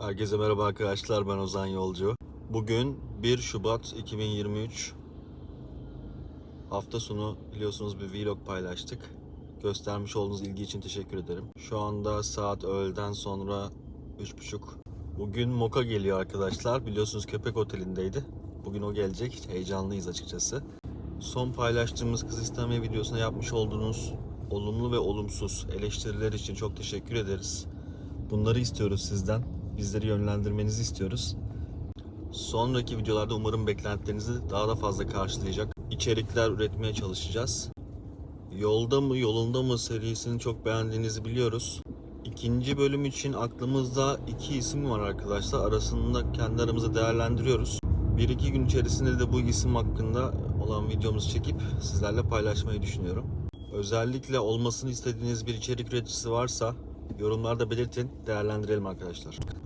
Herkese merhaba arkadaşlar ben Ozan Yolcu. Bugün 1 Şubat 2023 hafta sonu biliyorsunuz bir vlog paylaştık. Göstermiş olduğunuz ilgi için teşekkür ederim. Şu anda saat öğleden sonra 3.30. Bugün Moka geliyor arkadaşlar. Biliyorsunuz köpek otelindeydi. Bugün o gelecek. Heyecanlıyız açıkçası. Son paylaştığımız kız isteme videosuna yapmış olduğunuz olumlu ve olumsuz eleştiriler için çok teşekkür ederiz. Bunları istiyoruz sizden. Bizleri yönlendirmenizi istiyoruz. Sonraki videolarda umarım beklentilerinizi daha da fazla karşılayacak içerikler üretmeye çalışacağız. Yolda mı yolunda mı serisini çok beğendiğinizi biliyoruz. İkinci bölüm için aklımızda iki isim var arkadaşlar. Arasında kendi aramızda değerlendiriyoruz. Bir iki gün içerisinde de bu isim hakkında olan videomuzu çekip sizlerle paylaşmayı düşünüyorum. Özellikle olmasını istediğiniz bir içerik üreticisi varsa yorumlarda belirtin, değerlendirelim arkadaşlar.